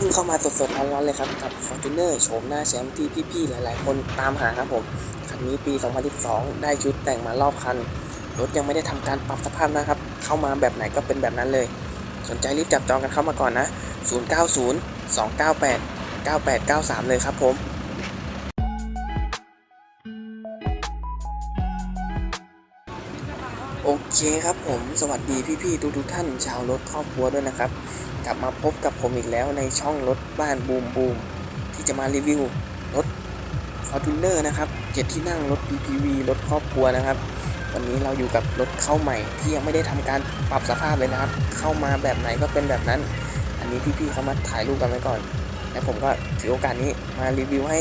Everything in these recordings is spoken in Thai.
เพิ่งเข้ามาสดๆร้อนๆเลยครับกับ Fortuner โฉมหน้าแชมป์ที่พี่ๆหลายๆ คนตามหาครับผม คันนี้ปี 2012 ได้ชุดแต่งมารอบคัน รถยังไม่ได้ทำการปรับสภาพนะครับ เข้ามาแบบไหนก็เป็นแบบนั้นเลย สนใจรีบจับจองกันเข้ามาก่อนนะ 090 298 9893 เลยครับผมโอเคครับผม สวัสดีพี่ๆทุกๆท่าน ชาวรถครอบครัวด้วยนะครับ กลับมาพบกับผมอีกแล้วในช่องรถบ้านบูมบูมที่จะมารีวิวรถ Fortuner นะครับเจ็ดที่นั่งรถ PPV รถครอบครัวนะครับ วันนี้เราอยู่กับรถเข้าใหม่ที่ยังไม่ได้ทำการปรับสภาพเลยนะครับ เข้ามาแบบไหนก็เป็นแบบนั้น อันนี้พี่ๆเขามาถ่ายรูปกันไว้ก่อน และผมก็ถือโอกาสนี้มารีวิวให้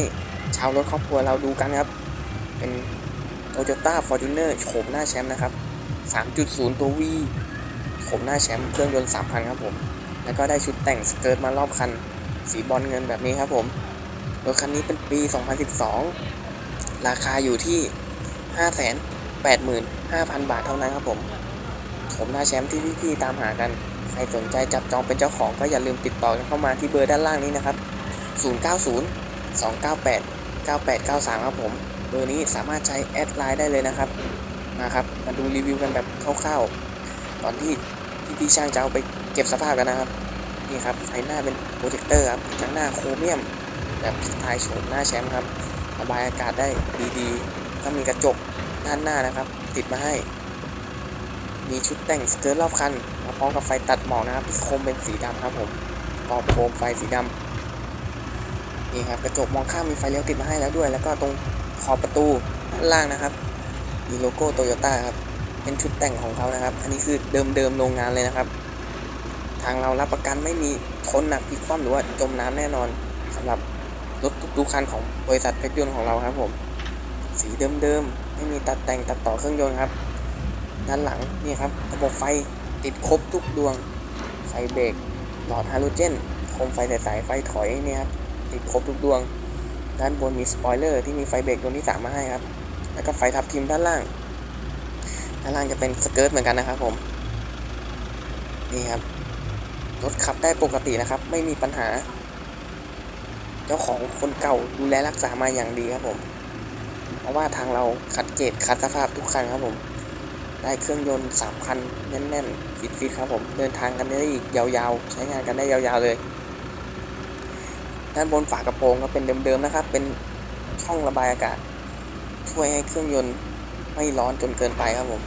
ชาวรถครอบครัวเราดูกันครับ เป็น Toyota Fortuner โฉมหน้าแชมป์นะครับ 3.0 ตัว V โฉมหน้าแชมป์เครื่องยนต์3,000 ครับผม แล้วก็ได้ชุดแต่งสเกิร์ตมารอบคัน สีบอลเงินแบบนี้ครับผมรถคันนี้เป็นปี 2012 ราคาอยู่ที่ 585,000 บาทเท่านั้นครับผม ผมหน้าแชมป์ที่พี่ๆตามหากัน ใครสนใจจับจองเป็นเจ้าของก็อย่าลืมติดต่อกันเข้ามาที่เบอร์ด้านล่างนี้นะครับ 090 298 9893 ครับผม เบอร์นี้สามารถใช้แอดไลน์ได้เลยนะครับ มาครับ มาดูรีวิวกันแบบคร่าวๆ ตอนที่พี่ๆช่างจะเอาไป เก็บสภาพกันนะครับ นี่ครับไฟหน้าเป็นโปรเจคเตอร์ครับข้างหน้าโครเมียม แบบสไตล์โฉมหน้าแชมป์ครับระบายอากาศได้ดีๆ ก็มีกระจกด้านหน้านะครับ ติดมาให้ มีชุดแต่งสเกิร์ตรอบคันมาพร้อมกับไฟตัดหมอกนะครับที่โคมเป็นสีดำครับผมกรอบโคมไฟสีดำนี่ครับกระจกมองข้ามมีไฟเลี้ยวติดมาให้แล้วด้วย แล้วก็ตรงขอบประตูด้านล่างนะครับมีโลโก้โตโยต้าครับเป็นชุดแต่งของเขานะครับ อันนี้คือเดิมๆโรงงานเลยนะครับางเรารับประกันไม่มีทนหนักพลิกคว่ำหรือว่าจมน้ำแน่นอนสำหรับรถทุกคันของบริษัทเพชรยนต์ของเราครับผม สีเดิมๆไม่มีตัดแต่งตัดต่อเครื่องยนต์ครับ ด้านหลังนี่ครับระบบไฟติดครบทุกดวงไฟเบรกหลอดฮาโลเจนโคมไฟใสๆไฟถอยเนี่ยครับติดครบทุกดวง ด้านบนมีสปอยเลอร์ที่มีไฟเบรกดวงที่สามมาให้ครับ แล้วก็ไฟทับทิมด้านล่าง ด้านล่างจะเป็นสเกิร์ตเหมือนกันนะครับผม นี่ครับ รถขับได้ปกตินะครับ ไม่มีปัญหา เจ้าของคนเก่าดูแลรักษามาอย่างดีครับผม เพราะว่าทางเราคัดเกรดคัดสภาพทุกคันครับผม ได้เครื่องยนต์สามคันแน่นๆฟิตๆครับผมเดินทางกันได้อีกยาวๆ ใช้งานกันได้ยาวๆเลย ด้านบนฝากระโปรงก็เป็นเดิมๆนะครับ เป็นช่องระบายอากาศ ช่วยให้เครื่องยนต์ไม่ร้อนจนเกินไปครับผม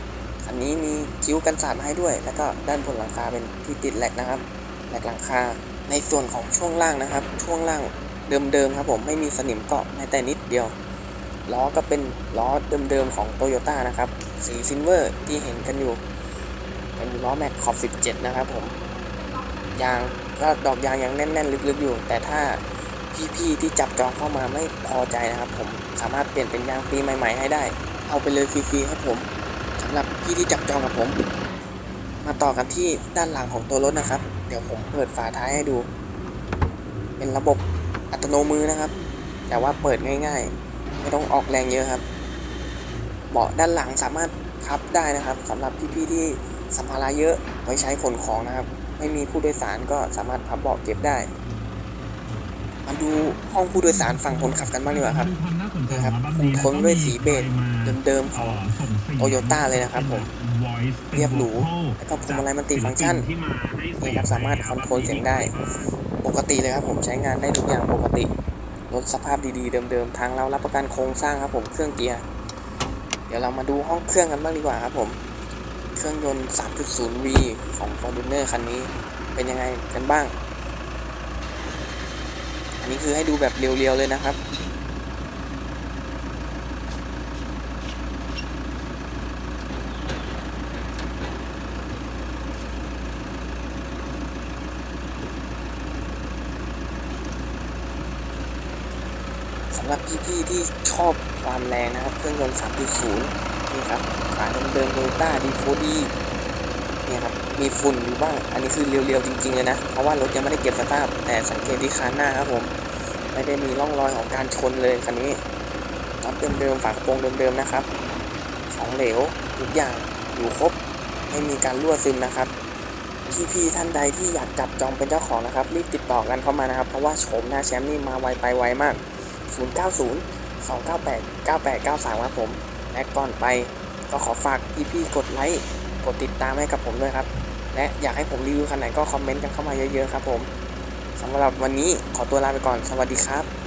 อันนี้มีคิ้วกันสาดมาให้ด้วย แล้วก็ด้านบนหลังคาเป็นที่ติดแหลกนะครับ แหลกหลังคา ในส่วนของช่วงล่างนะครับ ช่วงล่างเดิมๆครับผมไม่มีสนิมเกาะแม้แต่นิดเดียว ล้อก็เป็นล้อเดิมๆของโตโยต้านะครับ สีซิลเวอร์ที่เห็นกันอยู่ เป็นล้อแม็กขอบ 17 นะครับผม ยางก็ดอกยางยังแน่นๆ ลึกๆอยู่ แต่ถ้าพี่ๆที่จับจองเข้ามาไม่พอใจนะครับผมสามารถเปลี่ยนเป็นยางปีใหม่ ๆ ให้ได้ เอาไปเลยฟรีๆครับผมสำหรับพี่ที่จับจองกับผม มาต่อกันที่ด้านหลังของตัวรถนะครับ เดี๋ยวผมเปิดฝาท้ายให้ดู เป็นระบบอัตโนมือนะครับ แต่ว่าเปิดง่ายๆ ไม่ต้องออกแรงเยอะครับ เบาะด้านหลังสามารถพับได้นะครับสำหรับพี่ๆที่สัมภาระเยอะไว้ใช้ขนของนะครับ ไม่มีผู้โดยสารก็สามารถพับเบาะเก็บได้ มาดูห้องผู้โดยสารฝั่งคนขับกันบ้างดีกว่าครับนี่ครับทนด้วยสีเบจเดิมๆของ Toyota เลยนะครับผม เรียบหรู แล้วก็พวงมาลัยมันติฟังก์ชันนี่ครับสามารถคอนโทรลเสียงได้ ปกติเลยครับผมใช้งานได้ทุกอย่างปกติ รถสภาพดีๆ เดิมๆ ทางเรารับประกันโครงสร้างครับผม เครื่องเกียร์ เดี๋ยวเรามาดูห้องเครื่องกันบ้างดีกว่าครับผม เครื่องยนต์ 3.0V ของ Fortuner คันนี้ เป็นยังไงกันบ้าง อันนี้คือให้ดูแบบเรียวๆเลยนะครับ สำหรับพี่ๆที่ชอบความแรงนะครับ เครื่องยนต์ 3.0 นี่ครับขาเดิมๆโตโยต้าดีโฟดีเนี่ยครับ มีฝุ่นอยู่บ้าง อันนี้คือเรียวๆจริงๆเลยนะ เพราะว่ารถยังไม่ได้เก็บสภาพแต่สังเกตที่คานหน้าครับผม ไม่ได้มีร่องรอยของการชนเลยคันนี้น็อตเดิมๆฝากระโปรงเดิมๆนะครับ ของเหลวทุกอย่างอยู่ครบ ไม่มีการรั่วซึมนะครับพี่ๆท่านใดที่อยากจับจองเป็นเจ้าของนะครับ รีบติดต่อกันเข้ามานะครับ เพราะว่าโฉมหน้าแชมป์นี่มาไวไปไวมาก 090 298 9893ครับผมและก่อนไปก็ขอฝากพี่ๆกดไลค์กดติดตามให้กับผมด้วยครับ และอยากให้ผมรีวิวคันไหนก็คอมเมนต์กันเข้ามาเยอะๆครับผมสำหรับวันนี้ขอตัวลาไปก่อนสวัสดีครับ